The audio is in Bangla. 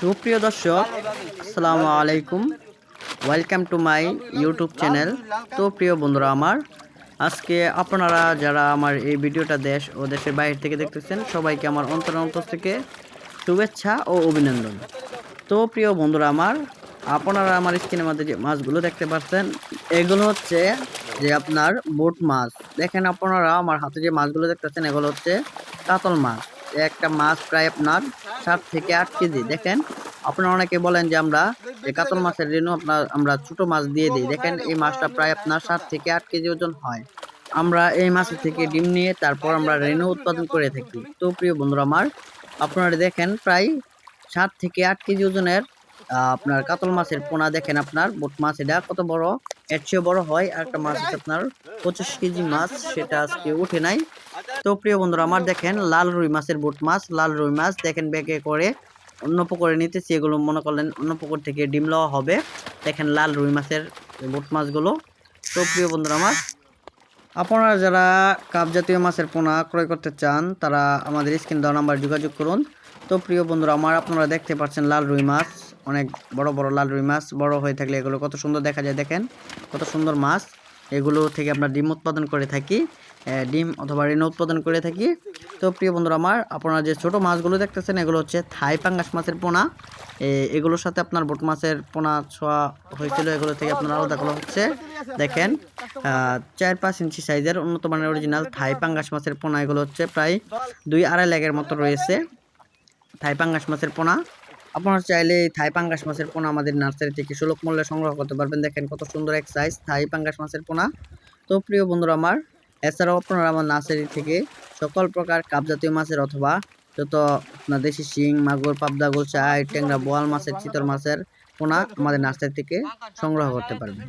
সুপ্রিয় দর্শক, আসসালামু আলাইকুম। Welcome to my YouTube channel তো প্রিয় বন্ধুরা আমার, আজকে আপনারা যারা আমার এই ভিডিওটা দেশ ও দেশের বাইরে থেকে দেখতেছেন, সবাইকে আমার অন্তর অন্তর থেকে শুভেচ্ছা ও অভিনন্দন। তো প্রিয় বন্ধুরা আমার, আপনারা আমার স্ক্রিনের মধ্যে যে মাছগুলো দেখতে পাচ্ছেন, এগুলো হচ্ছে যে আপনার বোট মাছ। দেখেন আপনারা আমার হাতে যে মাছগুলো দেখতেছেন, এগুলো হচ্ছে কাতল মাছ। একটা মাছ প্রায় আপনার সাত থেকে আট কেজি। দেখেন, আপনারা অনেকে বলেন যে আমরা এই কাতল মাছের রেণু আপনার আমরা ছোট মাছ দিয়ে দিই। দেখেন, এই মাছটা প্রায় আপনার সাত থেকে আট কেজি ওজন হয়। আমরা এই মাছের থেকে ডিম নিয়ে তারপর আমরা রেণু উৎপাদন করে থাকি। তো প্রিয় বন্ধুরা আমার, আপনারা দেখেন প্রায় সাত থেকে আট কেজি ওজনের আপনার কাতল মাছের পোনা দেখেন আপনার। বোট মাছ এটা কত বড়? এর চেয়ে বড় হয়। আর একটা মাছ আপনার পঁচিশ কেজি মাছ। সেটা আজকে উঠে নাই। তো প্রিয় বন্ধুরা, আমার দেখেন লাল রুই মাছের বুট মাছ, লাল রুই মাছ দেখেন ব্যাগে করে অন্য পুকুরে নিতেছি, এগুলো মনে করলেন অন্য পুকুর থেকে ডিম লওয়া হবে। দেখেন লাল রুই মাছের বুট মাছগুলো। তো প্রিয় বন্ধুরা আমার, আপনারা যারা কাপ জাতীয় মাছের পোনা ক্রয় করতে চান, তারা আমাদের স্ক্রিন দেওয়া নাম্বার যোগাযোগ করুন। তো প্রিয় বন্ধুরা আমার, আপনারা দেখতে পাচ্ছেন লাল রুই মাছ, অনেক বড় বড় লাল রুই মাছ, বড় হয়ে থাকলে এগুলো কত সুন্দর দেখা যায়, দেখেন কত সুন্দর মাছ। এগুলো থেকে আমরা ডিম উৎপাদন করে থাকি ডিম অথবা ঋণ উৎপাদন করে থাকি। তো প্রিয় বন্ধুরা আমার, আপনারা যে ছোট মাছগুলো দেখতেছেন, এগুলো হচ্ছে থাই পাঙ্গাস মাছের পোনা। এগুলোর সাথে আপনার বোট মাছের পোনা ছোঁয়া হয়েছিল, এগুলো থেকে আপনার আলাদা করা হচ্ছে। দেখেন চার পাঁচ ইঞ্চি সাইজের উন্নত মানের অরিজিনাল থাই পাঙ্গাস মাছের পোনা, এগুলো হচ্ছে প্রায় দুই আড়াই লেগের মতো রয়েছে। থাই পাঙ্গাস মাছের পোনা। আপনারা চাইলে থাই পাঙ্গাস মাছের পোনা আমাদের নার্সারি থেকে সুলভ মূল্যে সংগ্রহ করতে পারবেন। দেখেন কত সুন্দর এক সাইজ থাই পাঙ্গাস মাছের পোনা। তো প্রিয় বন্ধুরা আমার, এছাড়াও আপনারা আমার নার্সারি থেকে সকল প্রকার কাপজাতীয় মাছের অথবা যত আপনার দেশি শিং, মাগুর, পাবদা গোসাই ট্যাংরা, বোয়াল মাছের, চিতল মাছের পোনা আমাদের নার্সারি থেকে সংগ্রহ করতে পারবেন।